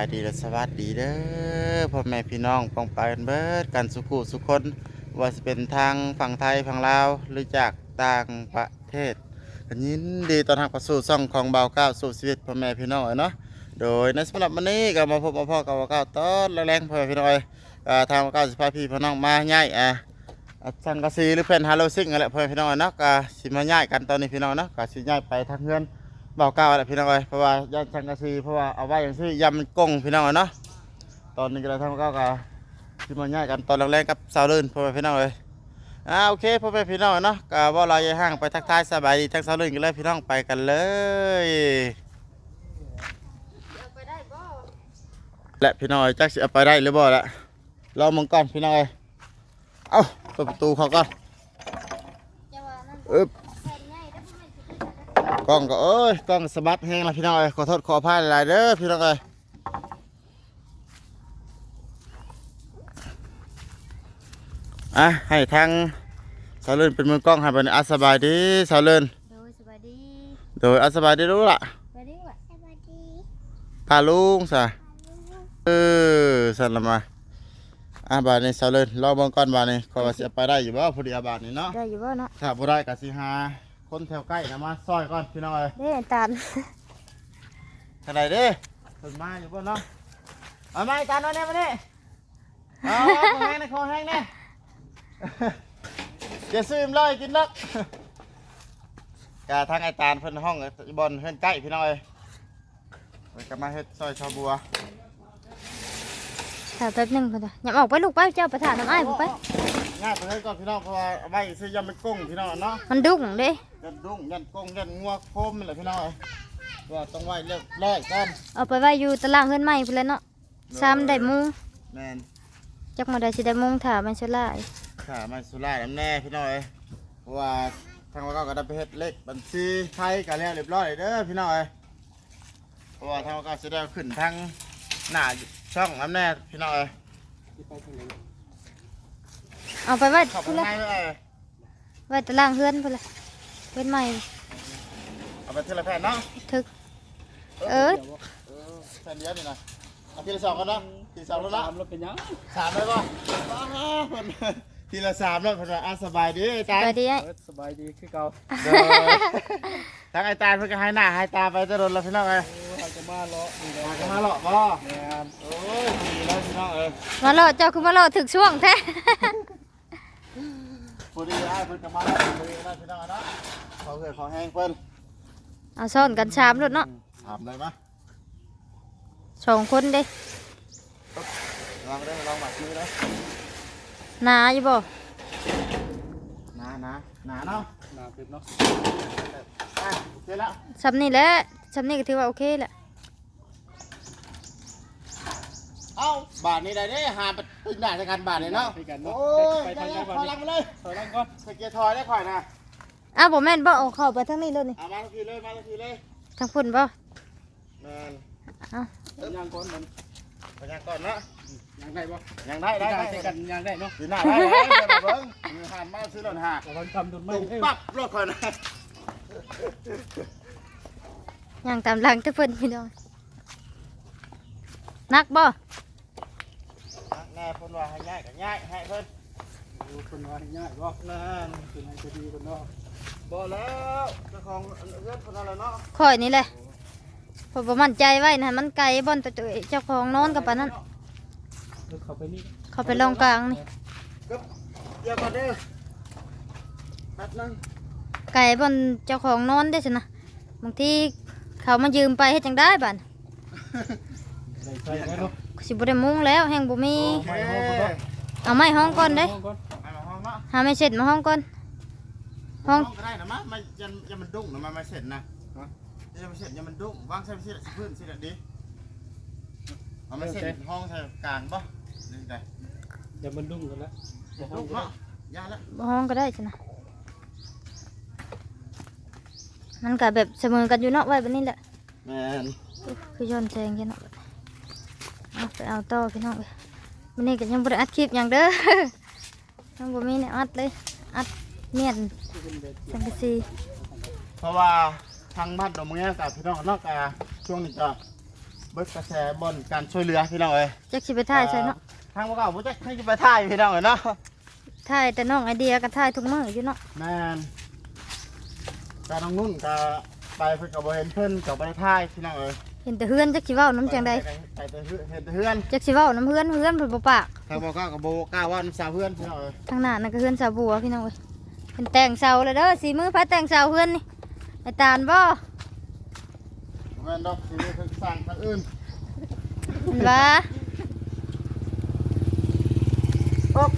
าบสบายดีและสวัสดีเด้อพ่อแม่พี่น้องปองไปกันเบิดกันสุขุสุคนว่าจะเป็นทางฝั่งไทยฝั่งลาวหรือจากต่างประเทศกันยินดีตอนรับเข้าสู่ช่องของเบาเก้าสู่ชีวิตพ่อแม่พี่น้องเนาะโดยในสำหรับวันนี้ก็มาพบมาพ่อกับเบาเก้าตอนแรงๆพ่อแม่พี่น้องเอ้ยอ่าทางเบาเก้าสิพาพี่พี่น้องมาง่ายอะสังกะสีหรือเป็นฮาโลซิงอะไรพ่อแม่พี่น้องเนาะก็สิมาย้ายกันตอนนี้พี่น้องเนาะก็สิย้ายไปทางเงิน เบาเก้าอะไรพี่น้องเอ้ยเพราะว่าย่านสังกะสีเพราะว่าเอาไว้อย่างที่ยำมันกงพี่น้องเนาะตอนนี้ก็เลยทำเก้าก็สิมาย้ายกันตอนแรกๆกับสาวเลื่นพ่อแม่พี่น้องเอ้ยอ่าโอเคพ่อแม่พี่น้องเนาะก็ว่าเราอย่าห่างไปทักทายสบายดีทั้งสาวเลื่นกันเลยพี่น้องไปกันเลยและพี่น้องเอ้ยจักสิเอาไปได้หรือบ่ละรอมึงก่อนพี่น้องเอ้ยเอ้าเปิดประตูเขาก่อนอึ๊บ กล้องก็เอ้ยกล้องสะบัดแห้งแล้วพี่น้องเอ้ยขอโทษขออภัยหลายๆเด้อพี่น้องเอ้ยอะให้ทางสาวเลินเป็นมือกล้องให้เป็นอาสบายดีสาวเลินโดยสวัสดีโดยอาสบายดีรู้ละสวัสดีว่ะสวัสดีพาลุงซะเออสั่นละมาอะบาดนี้สาวเลินรอเบิ่งก่อนบาดนี้ขอว่าสิเอาไปได้อยู่บ่พอดีอาบาดนี้เนาะได้อยู่บ่เนาะถ้าบ่ได้ก็สิหา คนแถวใกล้นะมาซอยก่อนพี่น้องเอ้ยได้ตามทางไหนเด้เพิ่นมาอยู่บ่เนาะเอาไม้จานเอาเนี่ยมานี่เอาเอาของแห้งนะของแห้งเนี่ยอย่าซื้อมเลยกินนักกาทางไอ้ตาลเพิ่นห้องอีบอลเพิ่นใกล้พี่น้องเอ้ยเพิ่นก็มาเฮ็ดซอยชาวบัวถ้าแป๊บหนึงพุ่นจ้ะอย่าออกไปลูกไปเจ้าไปถามน้ำอ้ายพุ่นไป ง่ายไปเฮ็ดก่อนพี่น้องเพราะว่าเอาไว้ซื้อยำเป็นกุ้งพี่น้องเนาะมันดุ้งเด้ยันดุ้งยันกุ้งยันงัวโคมนี่แหละพี่น้องเอ้ยว่าต้องไว้เรียบร้อยก่อนเอาไปไว้อยู่ตารางเฮือนใหม่พุ่นแหล้วเนาะซ้ำได้มุงแม่นจักมาได้สิได้มุงถ้ามันสิลายค่ะมาสุราษฎร์น้ำแน่พี่น้องเอ้ยเพราะว่าทางเราก็ได้ไปเฮ็ดเลขบัญชีไทยกันแล้วเรียบร้อยเด้อพี่น้องเอ้ยเพราะว่าทางเราก็จะได้ขึ้นทางหน้าช่องน้ำแน่พี่น้องเอ้ย เอาไปไว้เข้าไปพุ่นละให้เลย ไว้ตารางเฮือนพุ่นละเฮือนใหม่เอาไปทีละแผ่นเนาะถึก เออ เออแผ่นเดียวนี่นะเอาทีละสองกันเนาะทีละสองแล้วตาละมรถเป็นยังสามเลยป่ะว้าวเพิ่นทีละสามแล้วเพิ่นว่าอะสบายดีจ้าไปดีไอ้เออสบายดีคือเก่าเด้อทางไอ้ตาเพิ่นก็ให้หน้าให้ตาไปจะโดนแล้วพี่น้องเอ้ยโอ้เราจะมาเลาะนี่มานะกันมาหรอกบ่แม่นโอ้ยดีแล้วพี่น้องเอ้ยมาเลาะเจ้าคือมาเลาะถึกช่วงแท้ พอดีไอ้เพิ่นก็มาแล้วพอดีแล้วพี่น้องเนาะขอเพื่อนขอแห้งเพิ่นเอาซ่อนกันชามรถเนาะถามได้ไหมสองคนเด้ลองได้ลองหมัดมือได้หนาอยู่บ่หนาหนาหนาเนาะหนาเป็นเนาะอะโอเคแล้วซำนี่แหละซำนี่ก็ถือว่าโอเคแหละ เอ้าบาทนี้ได้เด้หาไปตึงได้ในการบาทเลยเนาะไปกันเนาะโอ้ยไปได้ทางไหนขบ้าอลังงมาเลยถอยหลังก่อนสเกียร์ทอยได้ข่อยนะอ้าวบ่แม่นบ่เอาเข้าไปทางนี้เลยนี่เอามาทันทีเลยมาทันทีเลยทางพุ่นบ่แมนเอายางก่อนมันไปยังก่อนเนาะยางได้บ่ยังได้ได้ได้ได้กันยางได้เนาะดีหน้าได้ได้เดี๋ยวเบิ้งมีหันมาซื้อรถหาระวังทำโดนไม้ตุ้มเอ้ยปั๊บรถข่อยนะย่างตามหลังแต่เพิ่นพี่น้องนักบ่แน่ เพิ่นว่าให้ง่ายก็ง่ายให้เพิ่นโอ้คนว่าง่ายบ่นั่นเป็นให้จะดีคนเนาะบ่แล้วเจ้าของเอื้อนคนอะไรเนาะข่อยนี่แหละเพอบ่มั่นใจไว้นะมันไกลบ่อนตัวตัวเจ้าของนอนกับปานนั้นรถเข้าไปนี่เขาไปลองกลางนี่เดี๋ยวก่อนเด้อแป๊บนึงไกลบ่อนเจ้าของนอนได้สินะบางทีเขามายืมไปเฮ็ดจังได้บัดได้ใส่ไว้เนาะ สิบ่ได้มุงแล้วแฮงบ่มีโอเคเอาไม้ห้องก่อนเด้ห้องก่อนไปมาห้องเนาะหาไม่เสร็จมาห้องก่อนห้ห้อองงก็ได้นะมะมันยันยันมันดุ้งนะมันไม่เสร็จนะยันมันเสร็จยันมันดุ้งวางใส่สิพื้นสิละดิมันไม่เสร็จห้องใส่กลางป่ะนี่ไงเดี๋ยวมันดุ้งกันแล้วดุ้งเนาะยาละห้องก็ได้สินะมันก็แบบเสมอกันอยู่เนาะไว้แบบนี้แหละแมนคือย้อนแสงแค่นั้น เอาไปเอาต่อพี่น้องเลยวันนี้ก็ยังบ่ได้อัดคลิปอย่างเด้อยังบ่มีเนี่ยอัดเลยอัดเมียนสังกะสีเพราะว่าทางบ้านดอกเมืองกับพี่น้องนอกจากช่วงนี้ก็เบิดกระแสบนการช่วยเหลือพี่น้องเอ้ยจักสิไปถ่ายใช่เนาะทางพวกเราบ่จักให้จะไปถ่ายพี่น้องเอ้ยเนาะถ่ายแต่น้องไอเดียก็ถ่ายทุกมื้ออยู่เนาะแม่นการน้องนุ่นก็ไปเพิ่นก็บ่เห็นเพิ่นก็บ่ได้ถ่ายพี่น้องเอ้ย เห็นแต่เฮือนจักสิเว้าน้ำจังใดไปแต่เฮือนเห็นแต่เฮือนจักสิเว้าน้ำเฮือนเฮือนเพิ่นบ่ปากทางบอกก็ก็บ่กล้าว่าน้ำสาวเฮือนพี่น้องเอ้ยทางหน้านั่นก็เฮือนสาวบัวพี่น้องเอ้ยเพิ่นแต่งเสาเลยเด้อสีมือพาแต่งเสาเฮือนนี่ไอ้ตาลบ่บ่แม่นดอกสิเพิ่นสร้างทางอื่นเห็นว่าโอ๊บ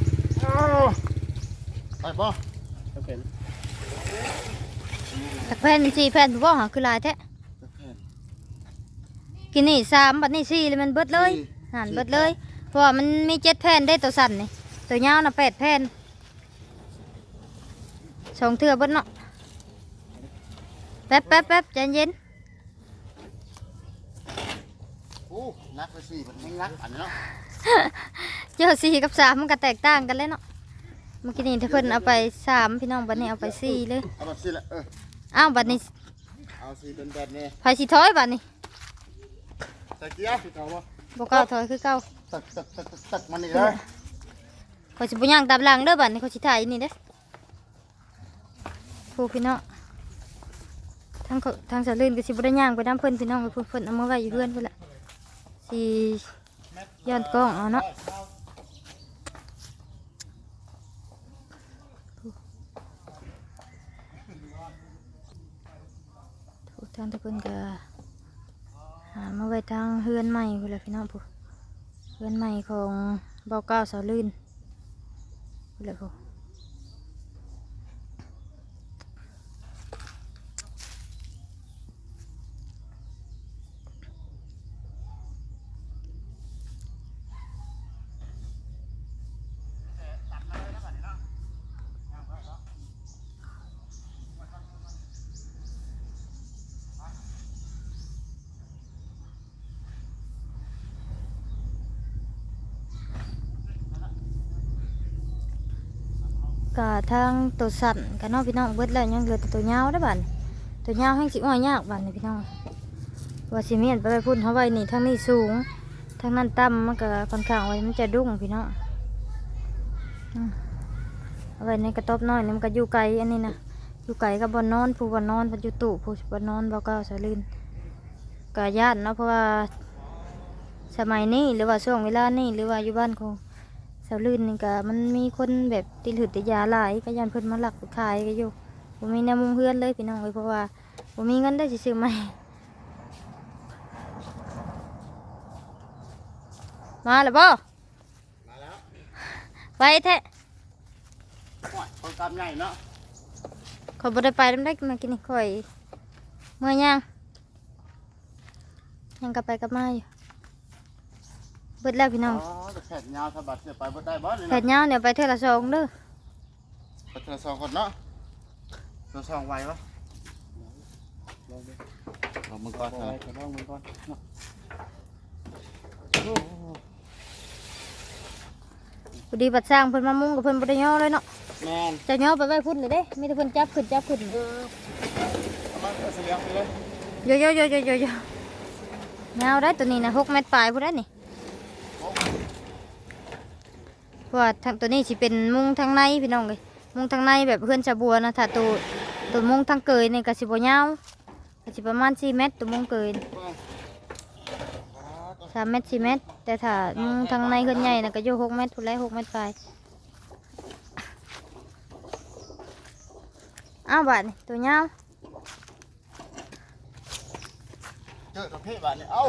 อ้าวไปบ่ก็เป็นสักแผ่นสี่แผ่นบ่หาคือหลายแท้ กินนี่สามบัดนี้สี่เลยมันเบิดเลยหันเบิดเลย เพราะว่ามันมีเจ็ดแผ่นได้ตัวสั้นนี่ตัวยาวน่ะแปดแผ่นสองเทื่อเบิดเนาะแป๊บแป๊บแป๊บใจเย็นโอ้นักไปสิมันแม่งนักอันนี้เนาะเจ้าสี่กับสามมันก็แตกต่างกันเลยเนาะเมื่อกี้นี่ถ้าเพิ่นเอาไปสามพี่น้องบัดนี้เอาไปสี่เลยเอาแบบสิละเอออ้าวบัดนี้เอาสิเป็นแบบนี้ไฟสิถอยบัดนี้ ตะเกียบเก่าบ่บ่เก้าถอยคือเก้าตักตักตักตักตักมันนี่เลยขอยสิบ่ย่างตามหลังเด้อบัดนี้ขอยสิถ่ายอยู่นี่เด้อผู้พี่น้องทางเขาทางสะลื่นก็สิบ่ได้ย่างไปน้ำเพิ่นพี่น้องไปเพิ่นเพิ่นเอามาไว้อยู่เพื่อนเพิ่นละสิย้อนกล้องเอาเนาะผู้ทางตะเพิ่นก็ามาไว้ทางเฮือนใหม่พุ่นละพี่น้องผู้เฮือนใหม่ของเบาเก้าสาวลื่นพุ่นละผู้ กะทางตัวสั่นกะน้องพี่น้องเบิดแล้วยังเหลือแต่ตัวยาวได้บัดนี้ตัวยาวให้สิอ้อยยากบัดนี้พี่น้องว่าสิเมียนไปไปพุ่นเขาไว้นี่ทางนี้สูงทางนั้นต่ำมันก็ค่อนข้างไว้มันจะดุ้งพี่น้องอืมเอาไว้ในกระต๊อบน้อยนี่มันก็อยู่ไกลอันนี้นะอยู่ไกลกับบอนนอนผู้บอนนอนผู้อยู่ตู้ผู้บอนนอนบ่ก็สลื่นกะญาติเนาะเพราะว่าสมัยนี้หรือว่าช่วงเวลานี้หรือว่าอยู่บ้านของาวลื่นนี่ก็มันมีคนแบบติดหืดติดยาหลายก็ยันเพิ่นมาหลักขายก็อยู่บ่มีแนวมุงเฮือนเลยพี่น้องเอ้ยเพราะว่าบ่มีเงินได้สิซื้อใหม่มาแล้วบ่มาแล้วไปแท้โอ้ยคนกำใหญ่เนาะข่อยบ่ได้ไปนำได้มากินนี่ข่อยเมื่อย่างยังกลับไปกลับมาอยู่ เบิดแล้วพี่น้อ๋อองแต่แขนยาวสะบัดเสียไปบ่ได้บ่นี่แผเนาะดยาวเนี่ยไปเท่าละสองเด้อไปเจอสองคนเนาะตัวสองไวปะลองดูลองมือก่อนลนะองลองมันก่อนเนาะพอดีบัดสร้างเพิ่นมามุงกับเพิ่นบ่ได้ย่อเลยเนาะแม่นจะย่อไปไว้พุ่นเลยเด้มีแต่เพิ่นจับขึ้นจับขึ้นเออเอามาเอาเสียงไปเลย โยโยโยโยโยโยแมวได้ตัวนี้นะหกเมตรปลายพูดได้นี่ เพราะว่าทางตัวนี้สิเป็นมุงทางในพี่น้องเลยมุงทางในแบบเพื่อนชาบัวนะถ้าตัวตัวมุงทางเกยนี่ก็สิบ่ยาวก็สิประมาณสี่เมตรตัวมุงเกยสามเมตรสี่เมตร แต่ถ้ามุงทางในขึ้นใหญ่นะก็อยู่หกเมตรพูดได้หกเมตรปลายอ้าวบาทนี่ตัวยาวเจอตัวเพศบาดนี่เอ้า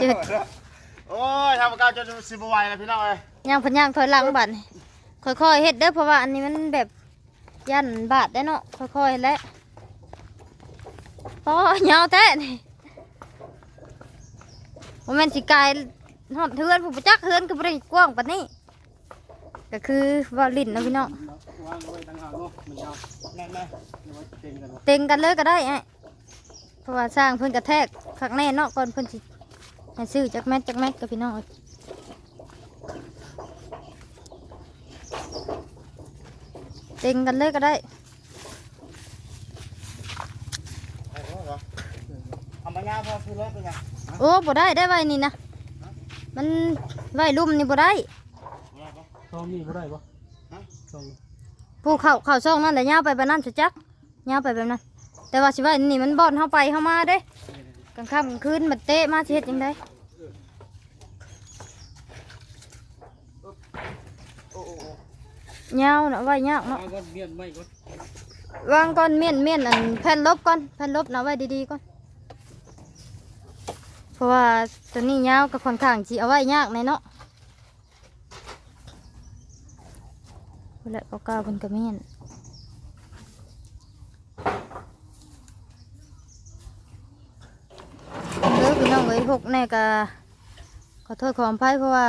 เจ็ด โอ้ยทำการจนสิบไหวแล้วพี่น้องเอ้ยย่างเพันย่างถอยหลังบัดนี่ค่อยๆเฮ็ดเด้อเพราะว่าอันนี้มันแบบยันบาดได้เนาะค่อยๆและพอยาวแท้นี่บ่แม่นสิกายฮอดเฮือนผู้ประจักเฮือนก็บ่ได้กว้างปานนี้ ก็คือว่าลิ้นเนาะพี่น้องวางเอาไว้ต่างหากเนาะมันยาวแน่นๆเอาไว้เต็งกันเนาะเต็งกันเลยก็ได้ไอ้เพราะว่าสร้างเพิ่นกระแทกคักแน่เนาะก่อนเพิ่นสิ ให้ซื้อจักแม็ดจักแม็ดกับพี่น้องเอ้ยเต็งกันเลยก็ได้เอาเอาเอาอ้บ่ได้ได้ไว้นี่นะมันไว้ลุ่มนี่บ่ได้ช่องนี้บ่ได้ปะช่องผู้เข้าเข้าช่องนั่นแหละยาวไปแบบนั้นสุจักยาวไปแบบนั้น แต่ว่าสิว่านี่มันบ่อนเข้าไปเข้ามาเด้ กลางค่ำกลางคืนมันเตะมาสิเฮ็ดจังไดโอ้โอ้ยาวน่ะไว้ยากเนาะเอาก้อนเมียนไม่ก้อนวางก่อนเมียนเมียนอันแผ่นลบก่อนแผ่นลบน่ะไว้ดีๆก่อนเพราะว่าตัวนี้ยาวก็ค่อนข้างสิเอาไว้ยากแน่เนาะพุ่นแหละเก่าๆเพิ่นก็เมียนเด้อพี่น้องเอ้ ยพกแน่ก็ขอโทษขออภัยเพราะว่า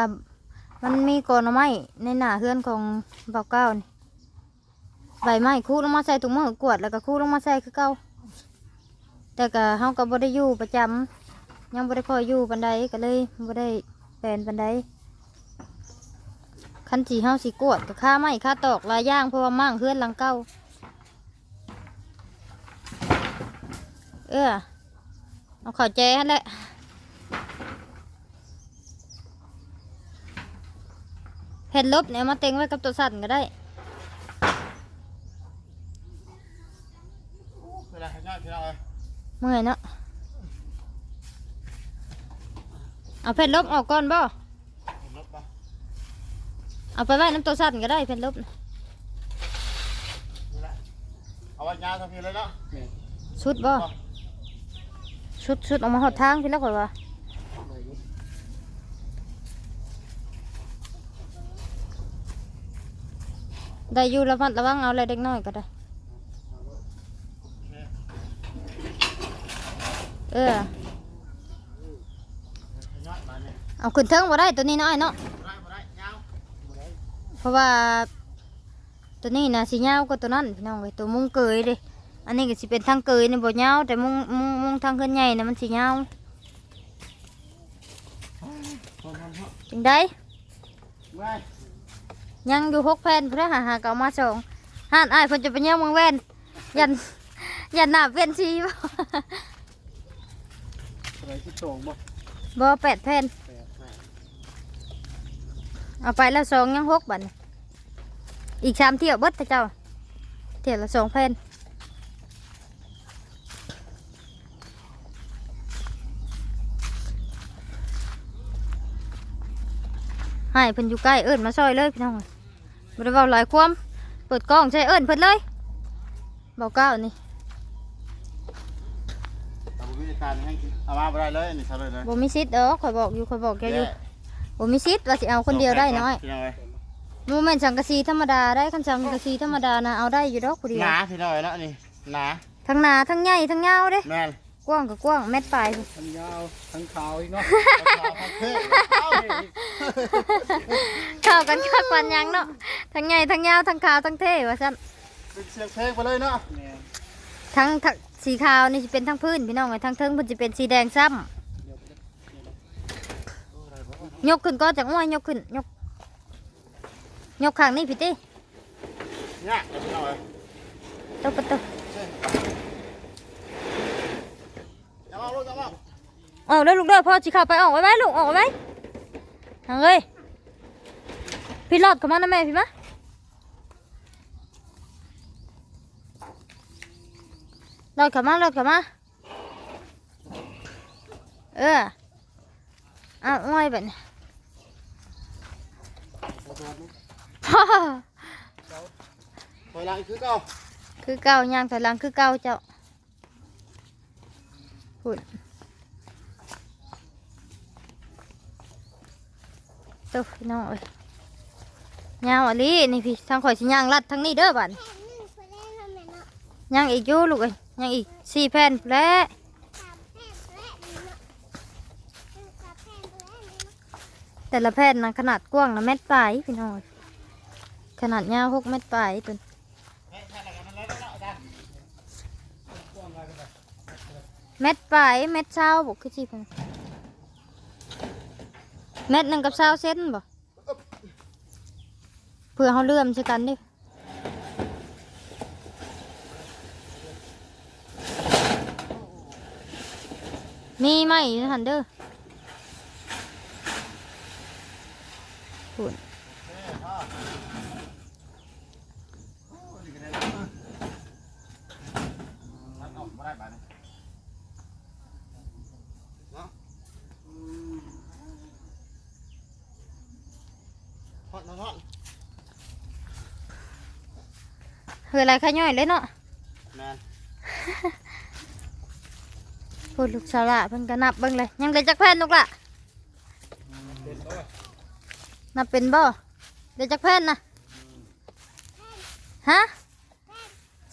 มันมีกอนไม้ในหน้าเฮือนของเบาเก้านี่ใบไม้คู่ลงมาใส่ถุงมือกวดแล้วก็คู่ลงมาใส่คือเก่าแต่ก็เฮาก็บ่ได้อยู่ประจำยังบ่ได้คอยอยู่ปานใดก็เลยบ่ได้แฟนปานใดคันสีเฮาสิกวดก็ค่าไม้ค่าตอกลายย่างเพราะว่ามั่งเฮือนหลังเก่าเออเอาข่าแจหั่นแหละ แผ่นลบเนี่ยเอามาเต็งไว้กับตัวสั่นก็ได้เวลาให้ง่ายพี่น้องเอ้ยเมื่อยเนาะเอาเพชรลบออกก่อนบ่ลบปะเอาไปไว้น้ำตัวสั่นก็ได้เพชรลบน่ะนี่แหละเอาไว้ยาวทังทีเลยเนาะแม่นชุดบ่ชุดชุดออกมาหดทางพี่แล้วก่อนว่า ได้อยู่ ได้อยู่ระมัดระวังเอาอะไรเด็กน้อยก็ได้ เออยอดมาเนี่ยเอาขึ้นเทิงบ่ได้ตัวนี้น้อยเนาะบ่ได้บ่ได้ยาวเพราะว่าตัวนี้นะสียาวกว่าตัวนั้นพี่น้องเอ้ยตัวมุงเกยเดิอันนี้ก็สิเป็นทางเกยนี่บ่ยาวแต่มุงมุงมุงทางขึ้นใหญ่นะมันสียาวพร้อมพร้อมพร้อมจังได้ไว้ ยังอยู่หกแผ่นเพื่อหาหาเก่ามาส่งห้านอ้ายเพิ่นจะไปเยี่ยมเมืองแว่นยันยันหนาเปลี่ยนชีบ่อะไรที่โฉงบ่บ่แปดแผ่นแปดแปดเอาไปแล้วสองยังหกบัดนี้อีกสามเที่ยวเบิดเถอะเจ้า เที่ยวละสองแผ่นให้เพิ่นอยู่ใกล้เอิ้นมาซอยเลยพี่น้อง บ่ได้เว้าหลายความเปิดกล้องใช้เอิ้นเพิ่นเลยเบาเก้านี่แต่ผมวิธีการให้กินเอามาบ่ได้เลยนี่ซะเลยเลยบ่มีสิทธิ์เด้อข่อยบอกอยู่ข่อยบอกแกอยู่บ่มีสิทธิ์ว่าสิเอาคนเดียวได้น้อยพี่น้องเอ้ยโมเมนต์สังกะสีธรรมดาได้คันสังกะสีธรรมดานะเอาได้อยู่ดอกผู้เดียหวนาพี่น้องเอ้ยเนาะนี่หนาทั้งหนาทั้งใหญ่ทั้งยาวเด้แม่น กว้างกับกว้างเม็ดปลายทั้งยาวทั้งขาวอีกเนาะเอาเท่เอาเข้ากันคักวันยังเนาะทั้งใหญ่ทั้งยาวทั้งขาวทั้งเท่ว่าซั่นเป็นเสียงเพลงไปเลยเนาะแม่นทั้งทั้งสีขาวนี่สิเป็นทั้งพื้นพี่น้องไอ้ทั้งเทิงเพิ่นสิเป็นสีแดงซ้ำเดี๋ยวไปเดี๋ยวยกขึ้นก็จากอ้วยยกขึ้นยก ยกข้างนี้พี่ติเนี่ยพี่น้องเอ้ยตบประตู อย่าเอาลูกอย่าเอา ออกแล้ลูกเด้อพ่อสิเข้าไปออกไว้ไหมลูกออกไว้ไหมทาเอ้ยพี่รอดเข้ามานะแม่พี่มะรถขับมารถขับมาเออเอาอ้อยแบบนี้พ่อถอยหลังคือเก่าคือเก่ายางถอยหลังคือเก่าเจ้าพูด ตัวพี่น้องเอ้ยยาวอันนี้นี่พี่ทางข่อยสิยางลัดทางนี้เด้อบัดยางอีกอยู่ลูกเอ้ยยางอีกสี่แผ่นแล้วแต่ละแผ่นนะขนาดกว้างนะเม็ดปลายพี่น้องขนาดยาวหกเม็ดปลายตัวเม็ดปลายเม็ดเช้าบอกคือสิเพิ่น เม็ดหนึ่งกับเศร้าเซ้นบ่เพื่อเขาเลื่อมใช่กันดิมีไหมหันเด้อ เฮืออะไรขย่อยเลยเนาะแมนพูดลูกสาวละเพิ่นก็นับเบิ่งเลย ยังเหลือจักแผ่นลูกละเป็นโอ้ยนับเป็นบ่เหลือจักแผ่นนะฮะ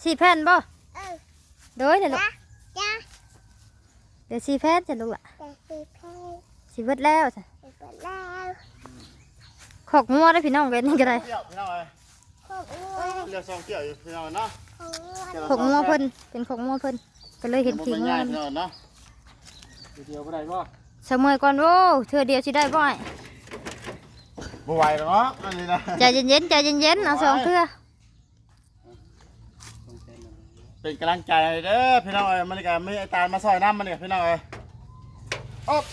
สี่แผ่นบ่โดยเลยลูกจ้าเดี๋ยวสี่แผ่นจะลูกละแต่คือเพลงสิเบิดแล้วจ้ะไปกดแล้วขอกงัวได้อพี่น้องเว้นนี่ก็ได้ เกี่ยวพี่น้องเอ้ยขอบคุณเรือซองเกี่ยวอยู่พี่น้องเนาะของขอกงัวเพิ่นเป็นขอกงัวเพิ่นก็เลยเห็นขี้ขี้งงัวพี่น้องเนาะเดียวก็ได้บ่เสมอก่อนโว้เทื่อเดียวสิได้บ่อยบ่ไหวแล้วเนาะอันนี้นะใจเย็นๆใจเย็นๆเอาสองเทื่อต้องเต้นเลยเป็นกำลังใจให้เด้อพี่น้องเอ้ยมันก็มีไอ้ตาลมาซอยน้ำมันเนี่ยพี่น้องเอ้ยอ๊อบ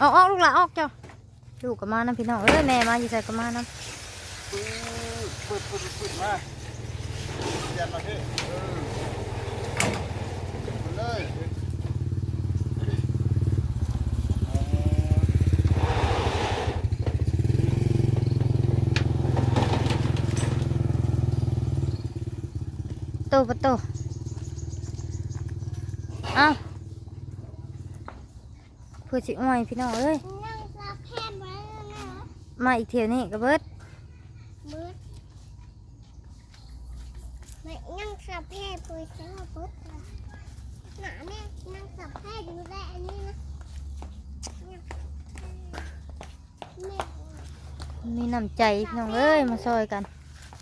ออกออกลูกละออกเจ้าลูกก็มานํพี่น้องเอ้ยแม่มาอยู่ใส่ก็มานํปึ๊ด ปึ๊ดปึ๊ดปึ๊ดมาเยันมาพี่เออมาเลยโตประตูเอาเพื่อสิอ้อยพี่น้องเอ้ยนั่งซับแพทย์ไว้แล้วนะมาอีกเที่ยวนี้ก็เบิด มืดไม่นั่งซับแพทย์คุยกันว่าปุ๊บเลยหนาแม่นั่งซับแพทย์ดูแลอันนี้นะแม่ มีน้ำใจพี่น้องเอ้ยมาซอยกัน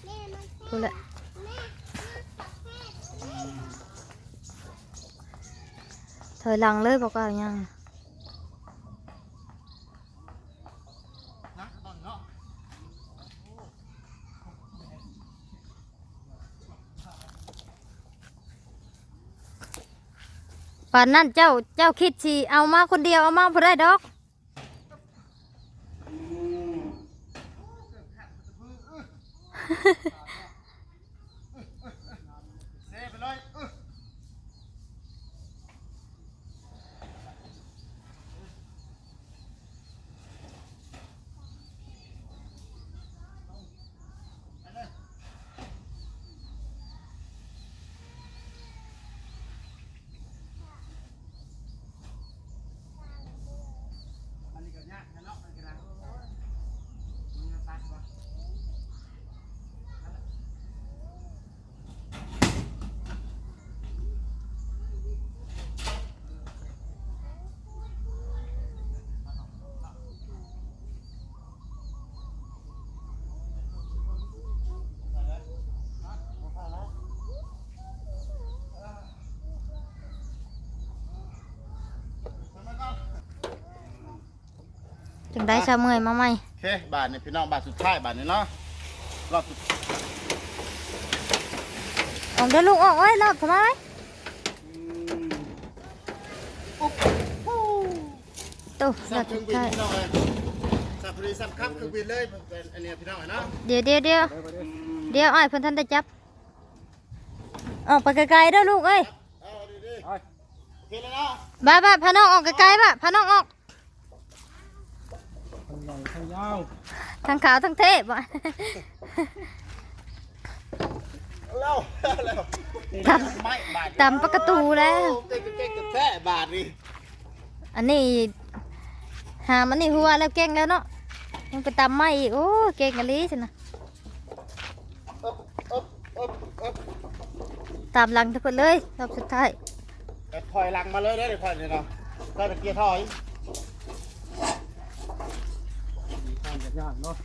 แม่มันพูละแม่นั่งซับแพทย์ถอยหลังเลยบอกว่ายังป่านนั้นเจ้าเจ้าคิดสิเอามาคนเดียวเอามาพอได้ดอก เซไปเลยอื้อ อันนี้ก็ยากนะเนาะอันนี้ก็ได้มันจะตัดบ่ จังได้ชาเมื่อยมาใหม่โอเคบาทนี่พี่น้องบาทสุดท้ายบาทนี่เนาะรอบสุดออกเด้อลูกออกเอ้ยรอบทำไมโตรสัอบบเคสุรื่องดบินท้ายพี่น้องเลยสับพอดีสับครับเครื่องบินเลยเป็นอันเนี้ยพี่น้องเนาะเดี๋ยวเดี๋ยวเดี๋ยวเดี๋ยวไปเด้อเดี๋ยวอ้ายเพิ่นทันได้จับออกไปไกลๆเด้อลูกเอ้ยเอาดีดีไปโอเคแล้วเนาะ บ้าบ้าพาน้องออกไกลๆบ้าพาน้องออกทางใหญ่ ทางยาวทั้งขาวทั้งเทพอะเร็วเร็วตไม่บาทำตำประตูแล้ว เก่งเก่งกับแท้บาทนี่อันนี้ หามันนี่หัวแล้วเก่งแล้วเนาะยังไปตำไม่อีกโอ้เก่งกันลีสินะอ๊บอ๊บอ๊บอ๊บตามหลังทุกคนเลยรอบสุดท้ายไปถอยหลังมาเลยเด้อเดี๋ยวถอยนี่เนาะก็ตะเกียร์ถอย มีทางจะยากเนาะ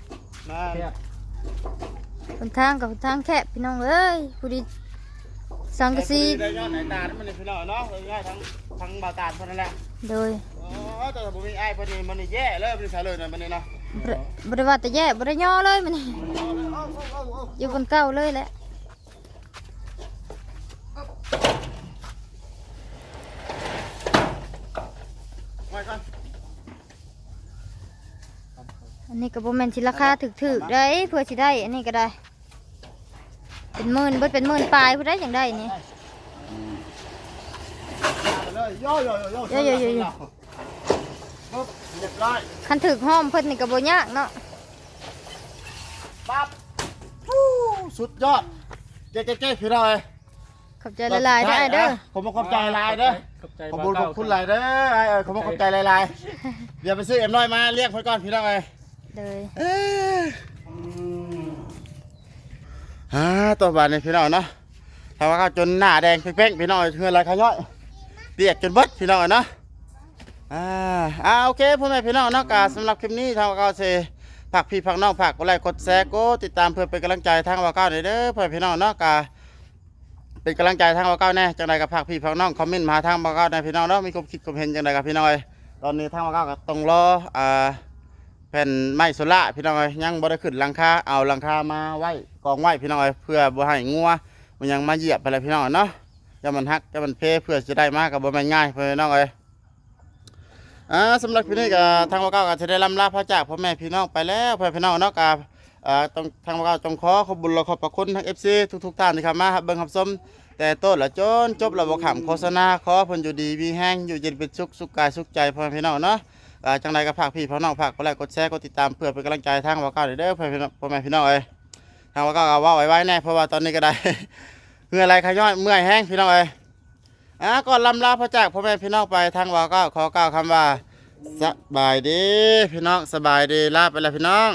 มาแคบคนทางกับคนทางแคบพี่น้องเอ้ยผู้ดีสังกะสีได้ยอดไหนตาที่มันนี่พี่น้องเนาะได้ยอดทั้งทั้งบาตาลเท่านั้นแหละโดยอ๋อแต่ผมมีไอ้พอดีมันนี่แย่เลยมันนี่ใส่เลยนะมันนี่เนาะบ่บริวาแต่แย่บริย่อเลยมันนี่เอาเลยเอาเอาเอาเอาอยู่บนเก้าเลยแหละ ไว้ก่ อนออันนี้ก็บ่แม่นสิราคาถึกๆได้เพื่อสิได้ อันนี้ก็ได้ เป็นหมื่นเบิดเป็นหมื่นปลายผู้ได้จังได้นี่เลยย่อย่อย่อย่ย่อย่อย่ปุ๊บเรียบร้อยคันถึกห้อมเพิ่นนี่ก็บ่ยากเนาะปั๊บฟู้สุดยอดเจ๊เจ๊เพี่น้อยขอบใจหลายๆได้เด้อผมขอบใจหลายเด้อขอบบคุณขอบคุณหลายเด้อไอ้เอ้ยผมมาขอบใจหลายๆเดี๋ยวไปซื้อเอ็มน้อยมาเรียกเพื่อนก่อนพี่น้องเอ้ย เลยเอออ่าตัวบานนี่พี่น้องเนาะทำว่าเขาจนหน้าแดงเป้งๆพี่น้องเพื่ออะไรขย่อยเปียกจนเบิดพี่น้องเนาะอ่าอ่าโอเคพ่อแม่พี่น้องเนาะกาสำหรับคลิปนี้ทางว่าเขาเซผักพี่ผักน้องผักกดไลค์กดแชร์กดติดตามเพื่อเป็นกำลังใจทางว่าเก้าหน่อยเด้อพ่อแม่พี่น้องเนาะกาเป็นกำลังใจทางว่าเก้าแน่จังใดกับผักพี่ผักน้องคอมเมนต์มาทางว่าเก้าในพี่น้องเนาะมีความคิดความเห็นจังใดกับพี่น้องเอ้ยตอนนี้ทางว่าเก้าก็ต้องรออ่า แผ่นไม้โซล่าพี่น้องเอ้ยยังบ่ได้ขึ้นหลังคาเอาหลังคามาไว้กองไว้พี่น้องเอ้ยเพื่อบ่ให้งัวมันยังมาเหยียบไปเลยพี่น้องเนาะอย่ามันหักอย่ามันเพเพื่อจะได้มากับบ่แม่นง่ายพี่น้องเอ้ยอ่าสำหรับพี่นี้ก็ทางว่าเก้าก็จะได้ลำลาพระจากพ่อแม่พี่น้องไปแล้วพ่อพี่น้องเนาะก็อ่าต้องทางว่าเก้าต้องขอขอบคุญและขอบพระคุณทั้ง FC ทุกๆท่านที่เข้ามาครับเบิ่งรับชมแต่ต้นละจนจบแล้วบ่ขำโฆษณาขอเพิ่นอยู่ดีมีแห้งอยู่เย็นเป็นสุขสุขกายสุขใจพ่อแม่พี่น้องเนาะ จังไรก็ฝากพี่พ่อน้องฝากกดไลค์กดแชร์กดติดตามเพื่อเป็นกำลังใจทางว่าเก้าเด้อเพื่อนพ่องพ่อแม่พี่น้องเอ้ยทางว่าเก้าก็ว่าไว้ไว้แน่เพราะว่าตอนนี้ก็ได้เมื่อไรขย้อยเมื่อยแห้งพี่น้องเอ้ยอ่าก่อนลำลาพระจากพ่อแม่พี่น้องไปทางว่าเก้าขอกล่าวคำว่าสบายดีพี่น้องสบายดีลาไปแล้วพี่น้อง